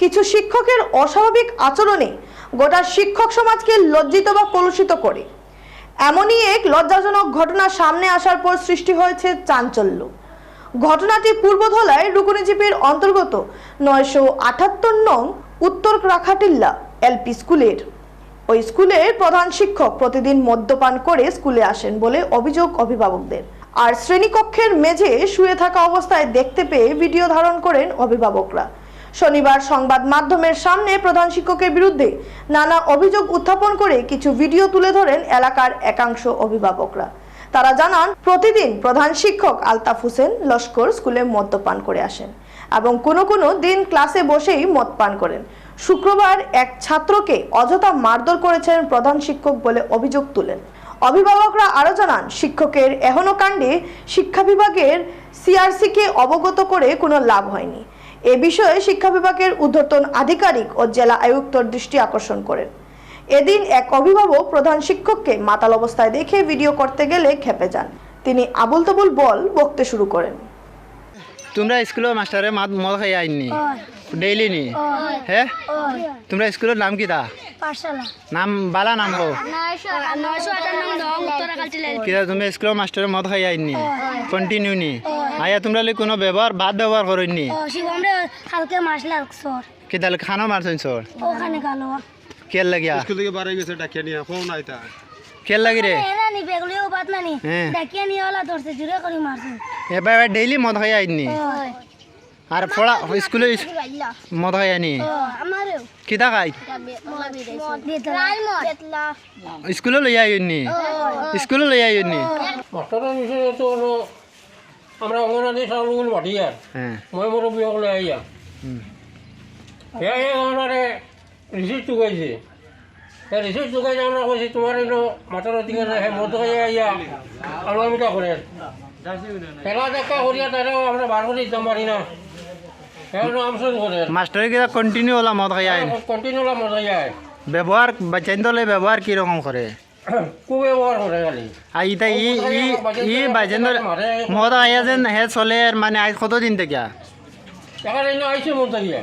কিছু শিক্ষকের অস্বাভাবিক আচরণে গোটা শিক্ষক সমাজকে লজ্জিত বা কলুষিত করে। এমনই এক লজ্জাজনক ঘটনা সামনে আসার পর সৃষ্টি হয়েছে চাঞ্চল্য। ঘটনাটি পূর্বধলায় রুকুনিজিপির অন্তর্গত নয়শো আটাত্তর নং উত্তর রাখাটিল্লা এলপি স্কুলের। ওই স্কুলের প্রধান শিক্ষক প্রতিদিন মদ্যপান করে স্কুলে আসেন বলে অভিযোগ অভিভাবকদের। আর শ্রেণীকক্ষের মেঝে শুয়ে থাকা অবস্থায় দেখতে পেয়ে ভিডিও ধারণ করেন অভিভাবকরা। শনিবার সংবাদ মাধ্যমের সামনে প্রধান শিক্ষকের বিরুদ্ধে নানা অভিযোগ উত্থাপন করে কিছু ভিডিও তুলে ধরেন এলাকার একাংশ অভিভাবকরা। তারা জানান, প্রতিদিন প্রধান শিক্ষক আলতাফ হোসেন লস্কর স্কুলে মদ্যপান করে আসেন এবং কোনো কোনো দিন ক্লাসে বসেই মদ পান করেন। শুক্রবার এক ছাত্রকে অযথা মারধর করেছেন প্রধান শিক্ষক বলে অভিযোগ তুলেন। অভিভাবকরা আরও জানান, শিক্ষকের এহনো কাণ্ডে শিক্ষা বিভাগের সিআরসিকে অবগত করে কোনো লাভ হয়নি। এ বিষয়ে শিক্ষা বিভাগের ঊর্ধ্বতন আধিকারিক ও জেলা আয়ুক্তর দৃষ্টি আকর্ষণ করেন। এদিন এক অভিভাবক প্রধান শিক্ষককে মাতাল অবস্থায় দেখে ভিডিও করতে গেলে খেপে যান। তিনি আবুল তবুল বল বকতে শুরু করেন। তোমরা স্কুলের মাস্টারে মাত মদ খাই আইনি ডেইলি নি? হ্যাঁ। তোমরা স্কুলের নাম কি পাঠশালা। নাম বালা নাম হো কিতা তুমি স্কুলের মাস্টারে মদ খাই আইনি কন্টিনিউ নি? আয়া তোমরা লি কোনো ব্যবহার বাদ ব্যবহার করেননি হালকে মাসলা সর। কি তাহলে খানা মারছেন সর? ওখানে গেল। কেল লাগিয়া? স্কুল থেকে বাড়ি গেছে ডাকিয়ে নিয়ে ফোন নাই তা কেল লাগি রে এনা নি বেগুলিও বাত নানি। হ্যাঁ। ডাকিয়া নিয়ে ওলা ধরছে জুড়ে করে মারছে। এবার ডেইলি মদ খাই আইনি? আর পড়া স্কুলে মদ খাই আইনি? আমারও। কিতা খাই? স্কুলে লই আইনি? স্কুলে লই আইনি? মাষ্টৰৰ বিষয়ে তো আমরা অঙ্গনাদি চাউলগুলো মাতি আর। হ্যাঁ। মই মুরব্বীসকলে আইয়া সেয়াই আমাৰে ৰিচিপ্ট যোগাইছে সেই ৰিচিপ্ট যোগাইছে আমরা কৈছে তোমাৰ এইটো মাতৰ অধিকাৰ মদ খাই আইয়া আলমিতা কৰে? খেলা দেখা করিয়া তারা আমরা বার করে দিতাম পারি না মাস্টারে কিতা কন্টিনিউ ওলা মদ খাই কন্টিনিউ মজা যায় ব্যবহার বাচ্চাইন্দলে ব্যবহার কীরকম করে ইতা ই ই ই বাচ্চাইন্দলে মদ আইয়া যেন হে চলে মানে আজ কতদিন থেকে টাকা আইসে মন থাকিয়া